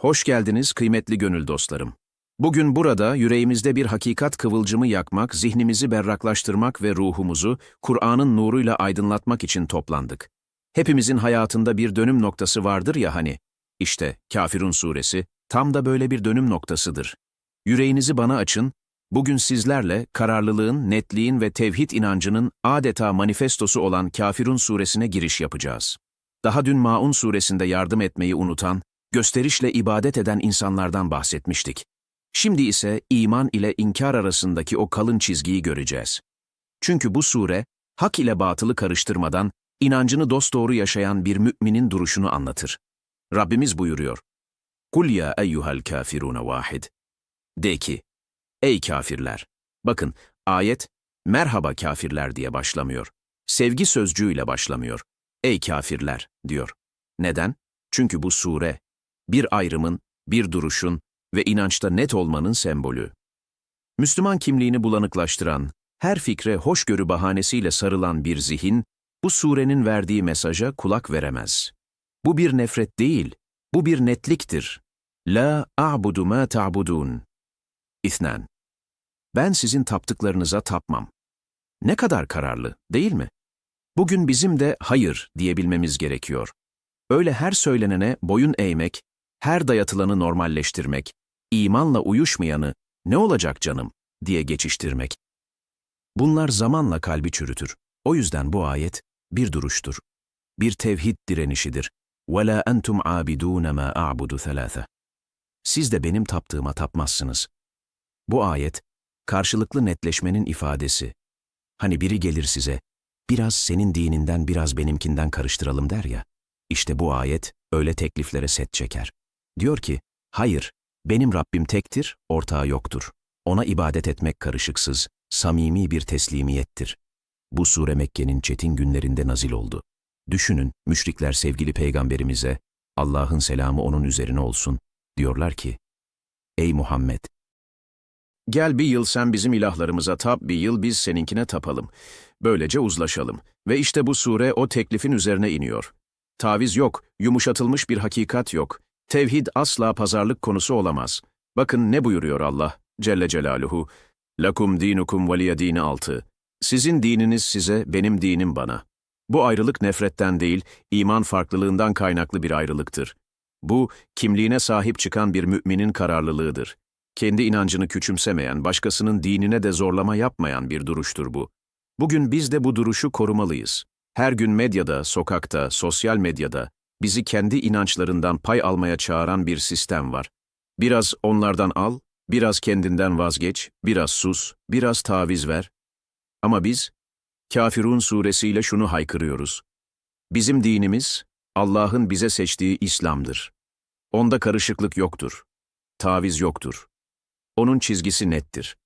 Hoş geldiniz kıymetli gönül dostlarım. Bugün burada yüreğimizde bir hakikat kıvılcımı yakmak, zihnimizi berraklaştırmak ve ruhumuzu Kur'an'ın nuruyla aydınlatmak için toplandık. Hepimizin hayatında bir dönüm noktası vardır ya hani. İşte Kafirun suresi tam da böyle bir dönüm noktasıdır. Yüreğinizi bana açın, bugün sizlerle kararlılığın, netliğin ve tevhid inancının adeta manifestosu olan Kafirun suresine giriş yapacağız. Daha dün Maun suresinde yardım etmeyi unutan, gösterişle ibadet eden insanlardan bahsetmiştik. Şimdi ise iman ile inkar arasındaki o kalın çizgiyi göreceğiz. Çünkü bu sure, hak ile batılı karıştırmadan, inancını dosdoğru yaşayan bir müminin duruşunu anlatır. Rabbimiz buyuruyor, Kul ya eyyuhel kafiruna vahid. De ki, ey kafirler. Bakın, ayet, merhaba kafirler diye başlamıyor. Sevgi sözcüğüyle başlamıyor. Ey kafirler, diyor. Neden? Çünkü bu sure, bir ayrımın, bir duruşun ve inançta net olmanın sembolü. Müslüman kimliğini bulanıklaştıran, her fikre hoşgörü bahanesiyle sarılan bir zihin, bu surenin verdiği mesaja kulak veremez. Bu bir nefret değil, bu bir netliktir. La a'budu ma ta'budun. İthnan. Ben sizin taptıklarınıza tapmam. Ne kadar kararlı, değil mi? Bugün bizim de hayır diyebilmemiz gerekiyor. Öyle her söylenene boyun eğmek, her dayatılanı normalleştirmek, imanla uyuşmayanı ne olacak canım diye geçiştirmek. Bunlar zamanla kalbi çürütür. O yüzden bu ayet bir duruştur. Bir tevhid direnişidir. وَلَا أَنْتُمْ عَابِدُونَ مَا أَعْبُدُ ثَلَاثَ Siz de benim taptığıma tapmazsınız. Bu ayet, karşılıklı netleşmenin ifadesi. Hani biri gelir size, biraz senin dininden biraz benimkinden karıştıralım der ya. İşte bu ayet öyle tekliflere set çeker. Diyor ki, hayır, benim Rabbim tektir, ortağı yoktur. Ona ibadet etmek karışıksız, samimi bir teslimiyettir. Bu sure Mekke'nin çetin günlerinde nazil oldu. Düşünün, müşrikler sevgili peygamberimize, Allah'ın selamı onun üzerine olsun, diyorlar ki, Ey Muhammed! Gel bir yıl sen bizim ilahlarımıza tap, bir yıl biz seninkine tapalım. Böylece uzlaşalım. Ve işte bu sure o teklifin üzerine iniyor. Taviz yok, yumuşatılmış bir hakikat yok. Tevhid asla pazarlık konusu olamaz. Bakın ne buyuruyor Allah Celle Celaluhu. Lakum dinukum veliye dini altı. Sizin dininiz size, benim dinim bana. Bu ayrılık nefretten değil, iman farklılığından kaynaklı bir ayrılıktır. Bu, kimliğine sahip çıkan bir müminin kararlılığıdır. Kendi inancını küçümsemeyen, başkasının dinine de zorlama yapmayan bir duruştur bu. Bugün biz de bu duruşu korumalıyız. Her gün medyada, sokakta, sosyal medyada bizi kendi inançlarından pay almaya çağıran bir sistem var. Biraz onlardan al, biraz kendinden vazgeç, biraz sus, biraz taviz ver. Ama biz, Kafirun suresiyle şunu haykırıyoruz. Bizim dinimiz, Allah'ın bize seçtiği İslam'dır. Onda karışıklık yoktur. Taviz yoktur. Onun çizgisi nettir.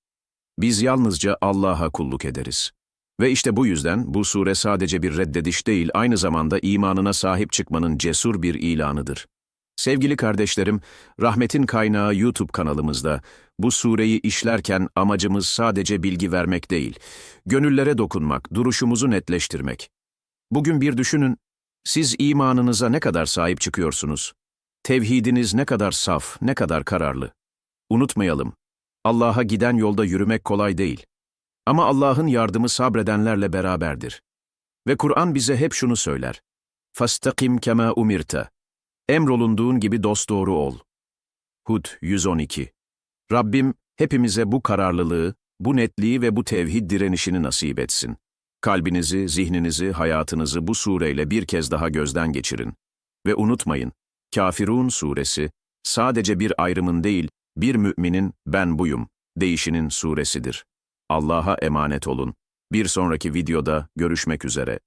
Biz yalnızca Allah'a kulluk ederiz. Ve işte bu yüzden bu sure sadece bir reddediş değil, aynı zamanda imanına sahip çıkmanın cesur bir ilanıdır. Sevgili kardeşlerim, Rahmetin Kaynağı YouTube kanalımızda bu sureyi işlerken amacımız sadece bilgi vermek değil, gönüllere dokunmak, duruşumuzu netleştirmek. Bugün bir düşünün, siz imanınıza ne kadar sahip çıkıyorsunuz? Tevhidiniz ne kadar saf, ne kadar kararlı? Unutmayalım, Allah'a giden yolda yürümek kolay değil. Ama Allah'ın yardımı sabredenlerle beraberdir. Ve Kur'an bize hep şunu söyler. Fastakim kema umirte. Emrolunduğun gibi dosdoğru ol. Hud 112 Rabbim hepimize bu kararlılığı, bu netliği ve bu tevhid direnişini nasip etsin. Kalbinizi, zihninizi, hayatınızı bu sureyle bir kez daha gözden geçirin. Ve unutmayın, Kafirun suresi sadece bir ayrımın değil, bir müminin ben buyum değişinin suresidir. Allah'a emanet olun. Bir sonraki videoda görüşmek üzere.